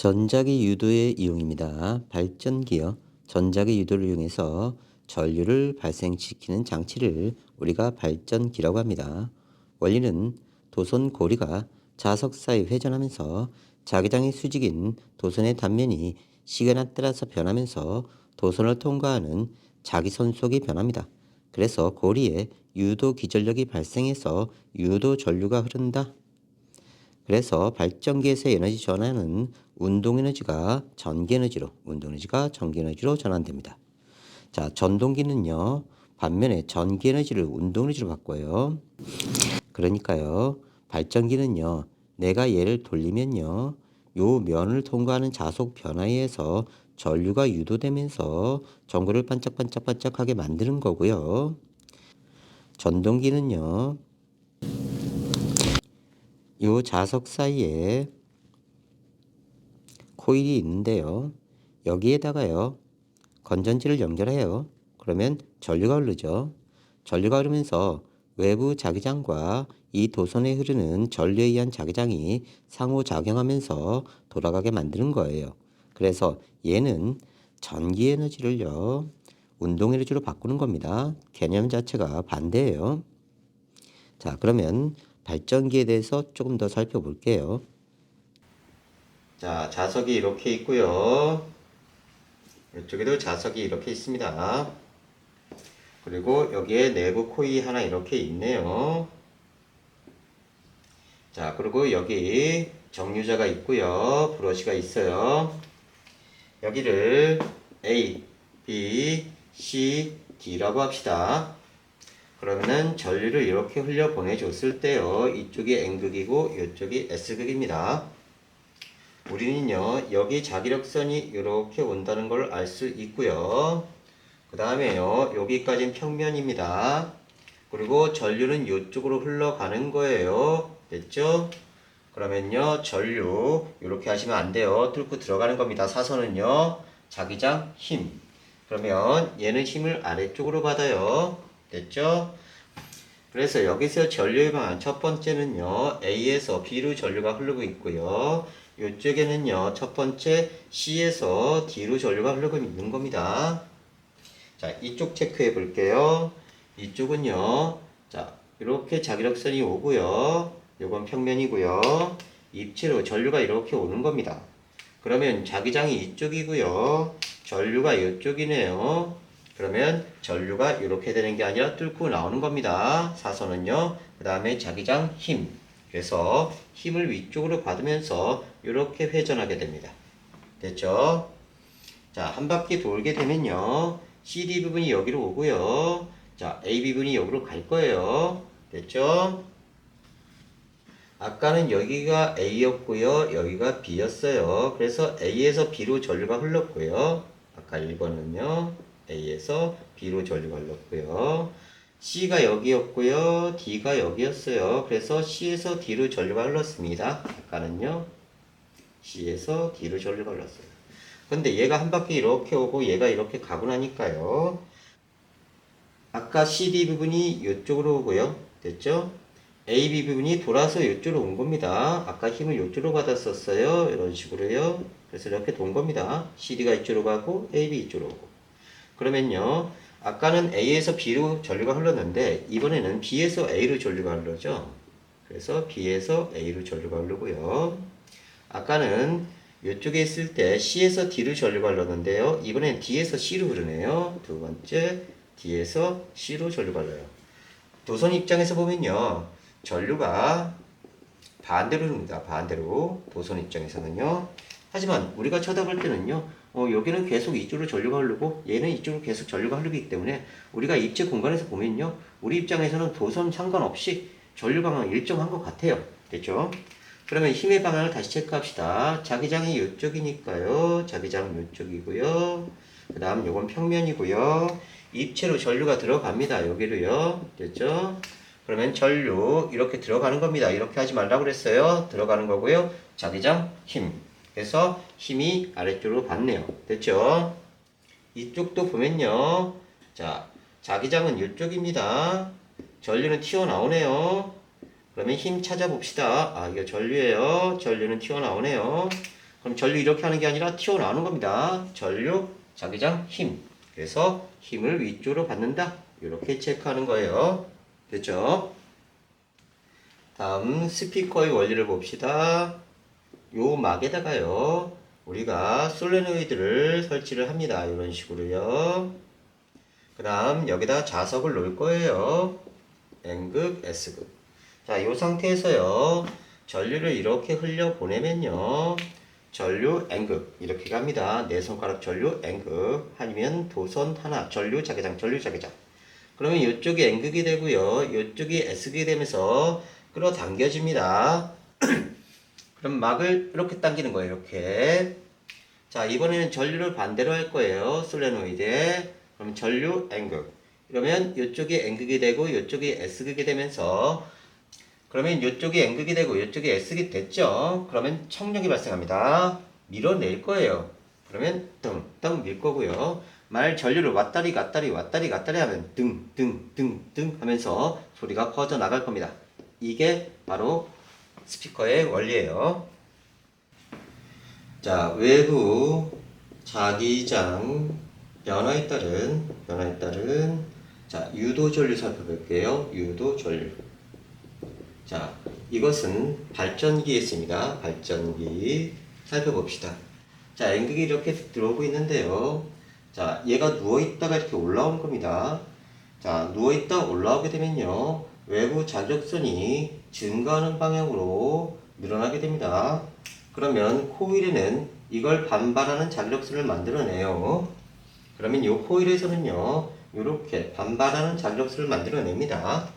전자기 유도의 이용입니다. 발전기요. 전자기 유도를 이용해서 전류를 발생시키는 장치를 우리가 발전기라고 합니다. 원리는 도선 고리가 자석 사이 회전하면서 자기장의 수직인 도선의 단면이 시간에 따라서 변하면서 도선을 통과하는 자기선 속이 변합니다. 그래서 고리에 유도 기전력이 발생해서 유도 전류가 흐른다. 그래서 발전기에서 에너지 전환은 운동 에너지가 전기 에너지로 운동 에너지가 전기 에너지로 전환됩니다. 자, 전동기는요. 반면에 전기 에너지를 운동 에너지로 바꿔요. 그러니까요. 발전기는요. 내가 얘를 돌리면요. 요 면을 통과하는 자속 변화에 의해서 전류가 유도되면서 전구를 반짝반짝반짝하게 만드는 거고요. 전동기는요. 요 자석 사이에 코일이 있는데요. 여기에다가요. 건전지를 연결해요. 그러면 전류가 흐르죠. 전류가 흐르면서 외부 자기장과 이 도선에 흐르는 전류에 의한 자기장이 상호작용하면서 돌아가게 만드는 거예요. 그래서 얘는 전기 에너지를요. 운동 에너지로 바꾸는 겁니다. 개념 자체가 반대예요. 자, 그러면 발전기에 대해서 조금 더 살펴볼게요. 자, 자석이 이렇게 있고요. 이쪽에도 자석이 이렇게 있습니다. 그리고 여기에 내부 코이 하나 이렇게 있네요. 자, 그리고 여기 정류자가 있고요. 브러쉬가 있어요. 여기를 A, B, C, D라고 합시다. 그러면은 전류를 이렇게 흘려 보내줬을 때요. 이쪽이 N극이고 이쪽이 S극입니다. 우리는요. 여기 자기력선이 이렇게 온다는 걸 알 수 있고요. 그 다음에요. 여기까지는 평면입니다. 그리고 전류는 이쪽으로 흘러가는 거예요. 됐죠? 그러면요. 전류 이렇게 하시면 안 돼요. 뚫고 들어가는 겁니다. 사선은요. 자기장 힘. 그러면 얘는 힘을 아래쪽으로 받아요. 됐죠? 그래서 여기서 전류의 방향 첫 번째는요. A에서 B로 전류가 흐르고 있고요. 이쪽에는요. 첫 번째 C에서 D로 전류가 흐르고 있는 겁니다. 자, 이쪽 체크해 볼게요. 이쪽은요. 자, 이렇게 자기력선이 오고요. 요건 평면이고요. 입체로 전류가 이렇게 오는 겁니다. 그러면 자기장이 이쪽이고요. 전류가 이쪽이네요. 그러면 전류가 이렇게 되는 게 아니라 뚫고 나오는 겁니다. 사선은요. 그 다음에 자기장 힘. 그래서 힘을 위쪽으로 받으면서 이렇게 회전하게 됩니다. 됐죠? 자, 한 바퀴 돌게 되면요. CD 부분이 여기로 오고요. 자, A 부분이 여기로 갈 거예요. 됐죠? 아까는 여기가 A였고요. 여기가 B였어요. 그래서 A에서 B로 전류가 흘렀고요. 아까 1번은요. A에서 B로 전류가 흘렀고요. C가 여기였고요. D가 여기였어요. 그래서 C에서 D로 전류가 흘렀습니다. 아까는요. C에서 D로 전류가 흘렀어요. 근데 얘가 한 바퀴 이렇게 오고 얘가 이렇게 가고 나니까요. 아까 CD 부분이 이쪽으로 오고요. 됐죠? AB 부분이 돌아서 이쪽으로 온 겁니다. 아까 힘을 이쪽으로 받았었어요. 이런 식으로요. 그래서 이렇게 돈 겁니다. CD가 이쪽으로 가고 AB 이쪽으로 오고. 그러면요. 아까는 A에서 B로 전류가 흘렀는데 이번에는 B에서 A로 전류가 흐르죠. 그래서 B에서 A로 전류가 흐르고요. 아까는 이쪽에 있을 때 C에서 D로 전류가 흘렀는데요. 이번엔 D에서 C로 흐르네요. 두 번째 D에서 C로 전류가 흘러요. 도선 입장에서 보면요. 전류가 반대로 흐릅니다. 반대로 도선 입장에서는요. 하지만 우리가 쳐다볼 때는요. 어, 여기는 계속 이쪽으로 전류가 흐르고 얘는 이쪽으로 계속 전류가 흐르기 때문에 우리가 입체 공간에서 보면요. 우리 입장에서는 도선 상관없이 전류 방향 일정한 것 같아요. 됐죠? 그러면 힘의 방향을 다시 체크합시다. 자기장이 이쪽이니까요. 자기장 이쪽이고요. 그 다음 요건 평면이고요. 입체로 전류가 들어갑니다. 여기로요. 됐죠? 그러면 전류 이렇게 들어가는 겁니다. 이렇게 하지 말라고 그랬어요. 들어가는 거고요. 자기장 힘. 그래서 힘이 아래쪽으로 받네요. 됐죠? 이쪽도 보면요. 자, 자기장은 이쪽입니다. 전류는 튀어나오네요. 그러면 힘 찾아봅시다. 아, 이거 전류예요. 전류는 튀어나오네요. 그럼 전류 이렇게 하는 게 아니라 튀어나오는 겁니다. 전류, 자기장, 힘. 그래서 힘을 위쪽으로 받는다. 이렇게 체크하는 거예요. 됐죠? 다음 스피커의 원리를 봅시다. 요 막에다가요. 우리가 솔레노이드를 설치를 합니다. 이런 식으로요. 그 다음 여기다 자석을 놓을 거예요. N극, S극. 자, 이 상태에서요. 전류를 이렇게 흘려 보내면요. 전류 N극 이렇게 갑니다. 네 손가락 전류 N극 아니면 도선 하나 전류 자개장 전류 자개장. 그러면 이쪽이 N극이 되고요. 이쪽이 S극이 되면서 끌어당겨집니다. 그럼 막을 이렇게 당기는 거예요. 이렇게. 자, 이번에는 전류를 반대로 할 거예요. 솔레노이드에. 그럼 전류 N극. 그러면 이쪽이 N극이 되고 이쪽이 S극이 되면서 그러면 이쪽이 N극이 되고 이쪽이 S극이 됐죠? 그러면 청력이 발생합니다. 밀어낼 거예요. 그러면 등, 등 밀 거고요. 만약 전류를 왔다리 갔다리 왔다리 갔다리 하면 등, 등, 등, 등 하면서 소리가 퍼져 나갈 겁니다. 이게 바로 스피커의 원리예요. 자, 외부 자기장 변화에 따른 변화에 따른 자, 유도 전류 살펴볼게요. 유도 전류. 자, 이것은 발전기에 있습니다. 발전기 살펴봅시다. 자, N극이 이렇게 들어오고 있는데요. 자, 얘가 누워 있다가 이렇게 올라온 겁니다. 자, 누워 있다 올라오게 되면요. 외부 자력선이 증가하는 방향으로 늘어나게 됩니다. 그러면 코일에는 이걸 반발하는 자력선을 만들어내요. 그러면 이 코일에서는요. 이렇게 반발하는 자력선을 만들어냅니다.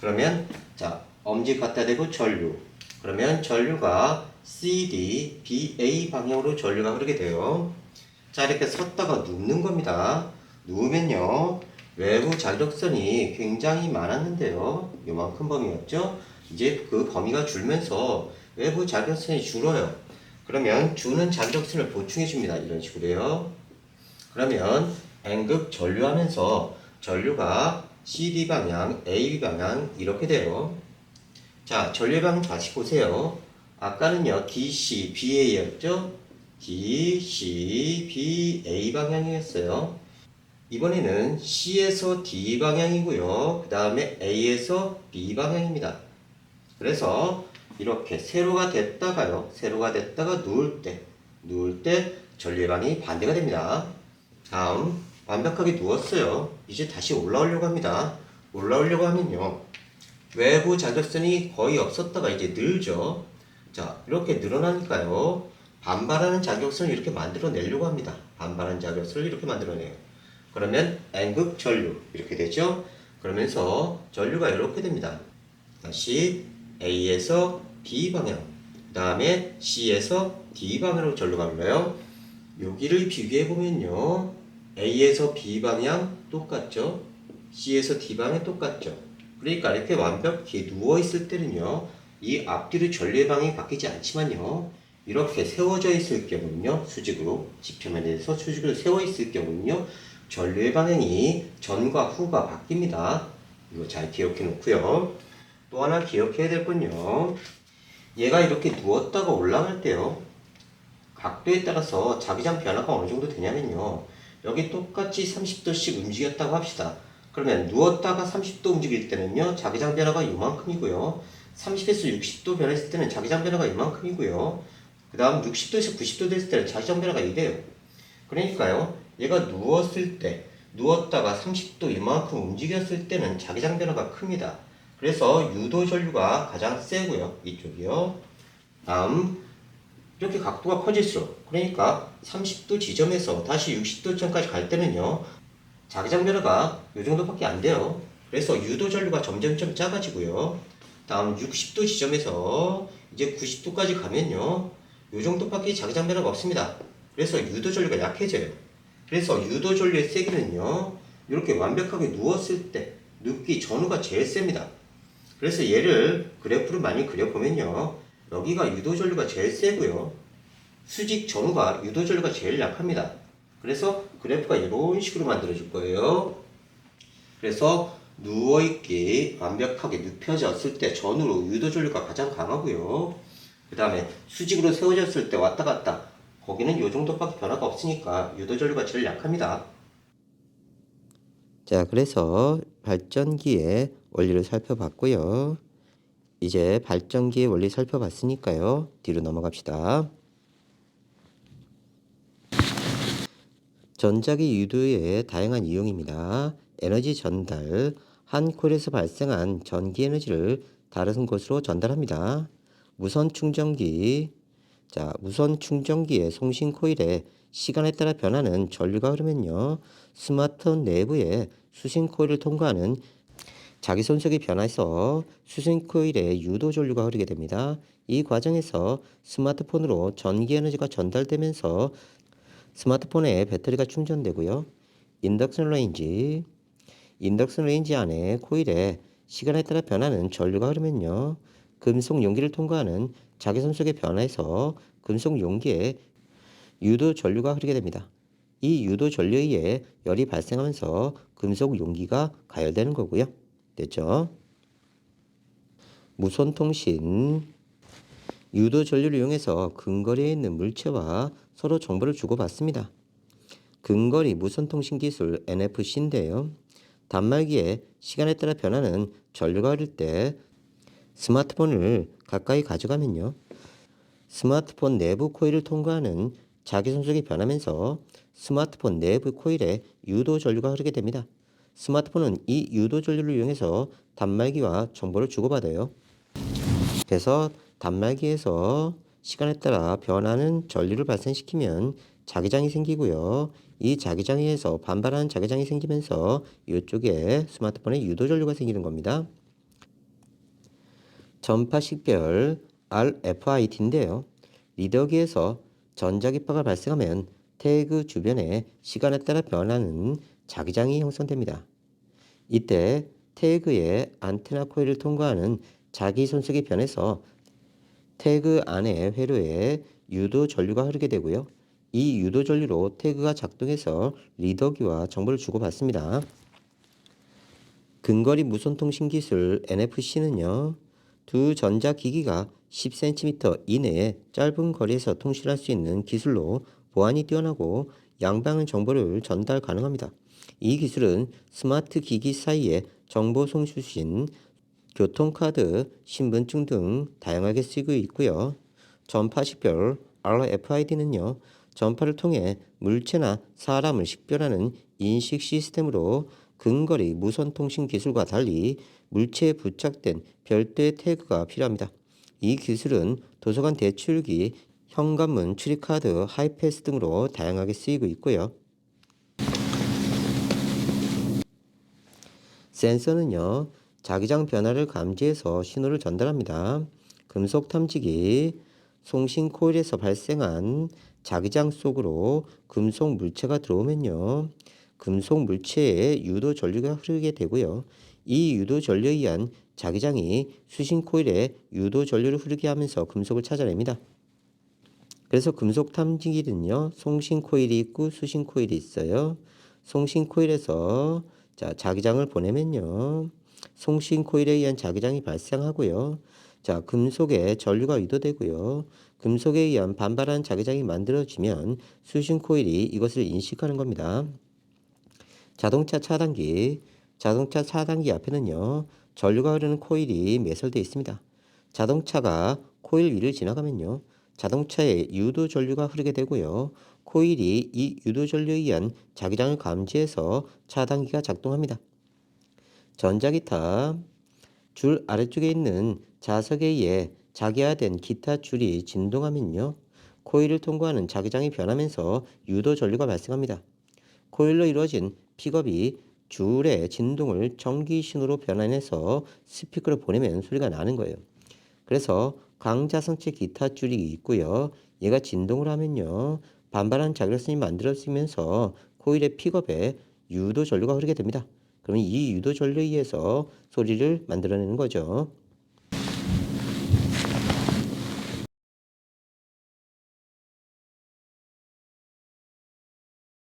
그러면 자, 엄지 갖다 대고 전류. 그러면 전류가 CD, BA 방향으로 전류가 흐르게 돼요. 자, 이렇게 섰다가 눕는 겁니다. 누우면요. 외부 자력선이 굉장히 많았는데요. 요만큼 범위였죠? 이제 그 범위가 줄면서 외부 자력선이 줄어요. 그러면 주는 자력선을 보충해 줍니다. 이런 식으로요. 그러면 N극 전류하면서 전류가 CD 방향, AB 방향 이렇게 돼요. 자, 전류 방향 다시 보세요. 아까는요, DC, BA였죠? DC, BA 방향이었어요. 이번에는 C에서 D 방향이고요. 그 다음에 A에서 B 방향입니다. 그래서 이렇게 세로가 됐다가요. 세로가 됐다가 누울 때, 누울 때 전류의 방이 반대가 됩니다. 다음 완벽하게 누웠어요. 이제 다시 올라오려고 합니다. 올라오려고 하면요. 외부 자격선이 거의 없었다가 이제 늘죠. 자, 이렇게 늘어나니까요. 반발하는 자격선을 이렇게 만들어내려고 합니다. 반발하는 자격선을 이렇게 만들어내요. 그러면 N극 전류 이렇게 되죠. 그러면서 전류가 이렇게 됩니다. 다시 A에서 B 방향, 그 다음에 C에서 D 방향으로 전류가 흘러요. 여기를 비교해 보면요. A에서 B 방향 똑같죠? C에서 D 방향 똑같죠? 그러니까 이렇게 완벽히 누워 있을 때는요. 이 앞뒤로 전류의 방향이 바뀌지 않지만요. 이렇게 세워져 있을 경우는요. 수직으로 지표면에서 수직으로 세워 있을 경우는요. 전류의 방향이 전과 후가 바뀝니다. 이거 잘 기억해 놓고요. 또 하나 기억해야 될 건요. 얘가 이렇게 누웠다가 올라갈 때요. 각도에 따라서 자기장 변화가 어느 정도 되냐면요. 여기 똑같이 30도씩 움직였다고 합시다. 그러면 누웠다가 30도 움직일 때는요. 자기장 변화가 이만큼이고요. 30에서 60도 변했을 때는 자기장 변화가 이만큼이고요. 그 다음 60도에서 90도 됐을 때는 자기장 변화가 이래요. 그러니까요. 얘가 누웠을 때, 누웠다가 30도 이만큼 움직였을 때는 자기장 변화가 큽니다. 그래서 유도 전류가 가장 세고요. 이쪽이요. 다음 이렇게 각도가 커질수록 그러니까 30도 지점에서 다시 60도점까지 갈 때는요. 자기장 변화가 이 정도밖에 안 돼요. 그래서 유도 전류가 점점점 작아지고요. 다음 60도 지점에서 이제 90도까지 가면요. 이 정도밖에 자기장 변화가 없습니다. 그래서 유도 전류가 약해져요. 그래서 유도 전류의 세기는요. 이렇게 완벽하게 누웠을 때 눕기 전후가 제일 셉니다. 그래서 얘를 그래프로 많이 그려보면요. 여기가 유도 전류가 제일 세고요. 수직 전후가 유도 전류가 제일 약합니다. 그래서 그래프가 이런 식으로 만들어질 거예요. 그래서 누워있기 완벽하게 눕혀졌을 때 전후로 유도 전류가 가장 강하고요. 그 다음에 수직으로 세워졌을 때 왔다 갔다 거기는 이 정도밖에 변화가 없으니까 유도전류 가치를 약합니다. 자, 그래서 발전기의 원리를 살펴봤고요. 이제 발전기의 원리 살펴봤으니까요. 뒤로 넘어갑시다. 전자기 유도의 다양한 이용입니다. 에너지 전달. 한 코일에서 발생한 전기 에너지를 다른 곳으로 전달합니다. 무선 충전기. 자, 무선 충전기의 송신 코일에 시간에 따라 변하는 전류가 흐르면요. 스마트폰 내부에 수신 코일을 통과하는 자기 손속이 변화해서 수신 코일에 유도 전류가 흐르게 됩니다. 이 과정에서 스마트폰으로 전기 에너지가 전달되면서 스마트폰에 배터리가 충전되고요. 인덕션 레인지 인덕션 레인지 안에 코일에 시간에 따라 변하는 전류가 흐르면요. 금속 용기를 통과하는 자기선 속의 변화에서 금속 용기에 유도 전류가 흐르게 됩니다. 이 유도 전류에 의해 열이 발생하면서 금속 용기가 가열되는 거고요. 됐죠? 무선 통신 유도 전류를 이용해서 근거리에 있는 물체와 서로 정보를 주고받습니다. 근거리 무선 통신 기술 NFC인데요. 단말기에 시간에 따라 변하는 전류가 흐를 때 스마트폰을 가까이 가져가면요. 스마트폰 내부 코일을 통과하는 자기 손속이 변하면서 스마트폰 내부 코일에 유도 전류가 흐르게 됩니다. 스마트폰은 이 유도 전류를 이용해서 단말기와 정보를 주고받아요. 그래서 단말기에서 시간에 따라 변하는 전류를 발생시키면 자기장이 생기고요. 이 자기장에 의해서 반발하는 자기장이 생기면서 이쪽에 스마트폰에 유도 전류가 생기는 겁니다. 전파 식별 RFID인데요. 리더기에서 전자기파가 발생하면 태그 주변에 시간에 따라 변하는 자기장이 형성됩니다. 이때 태그의 안테나 코일을 통과하는 자기 손색이 변해서 태그 안의 회로에 유도 전류가 흐르게 되고요. 이 유도 전류로 태그가 작동해서 리더기와 정보를 주고받습니다. 근거리 무선 통신 기술 NFC는요. 두 전자기기가 10cm 이내에 짧은 거리에서 통신할 수 있는 기술로 보안이 뛰어나고 양방의 정보를 전달 가능합니다. 이 기술은 스마트 기기 사이에 정보 송수신, 교통카드, 신분증 등 다양하게 쓰이고 있고요. 전파 식별 RFID는요. 전파를 통해 물체나 사람을 식별하는 인식 시스템으로 근거리 무선 통신 기술과 달리 물체에 부착된 별도의 태그가 필요합니다. 이 기술은 도서관 대출기, 현관문 출입카드, 하이패스 등으로 다양하게 쓰이고 있고요. 센서는요, 자기장 변화를 감지해서 신호를 전달합니다. 금속 탐지기, 송신 코일에서 발생한 자기장 속으로 금속 물체가 들어오면요, 금속 물체에 유도 전류가 흐르게 되고요. 이 유도 전류에 의한 자기장이 수신 코일에 유도 전류를 흐르게 하면서 금속을 찾아냅니다. 그래서 금속 탐지기는요, 송신 코일이 있고 수신 코일이 있어요. 송신 코일에서 자, 자기장을 보내면요. 송신 코일에 의한 자기장이 발생하고요. 자, 금속에 전류가 유도되고요. 금속에 의한 반발한 자기장이 만들어지면 수신 코일이 이것을 인식하는 겁니다. 자동차 차단기, 자동차 차단기 앞에는요. 전류가 흐르는 코일이 매설되어 있습니다. 자동차가 코일 위를 지나가면요. 자동차에 유도 전류가 흐르게 되고요. 코일이 이 유도 전류에 의한 자기장을 감지해서 차단기가 작동합니다. 전자기타 줄 아래쪽에 있는 자석에 의해 자기화된 기타 줄이 진동하면요. 코일을 통과하는 자기장이 변하면서 유도 전류가 발생합니다. 코일로 이루어진 픽업이 줄의 진동을 전기 신호로 변환해서 스피커로 보내면 소리가 나는 거예요. 그래서 강자성체 기타 줄이 있고요. 얘가 진동을 하면요. 반발한 자결선이 만들어지면서 코일의 픽업에 유도 전류가 흐르게 됩니다. 그러면 이 유도 전류에 의해서 소리를 만들어내는 거죠.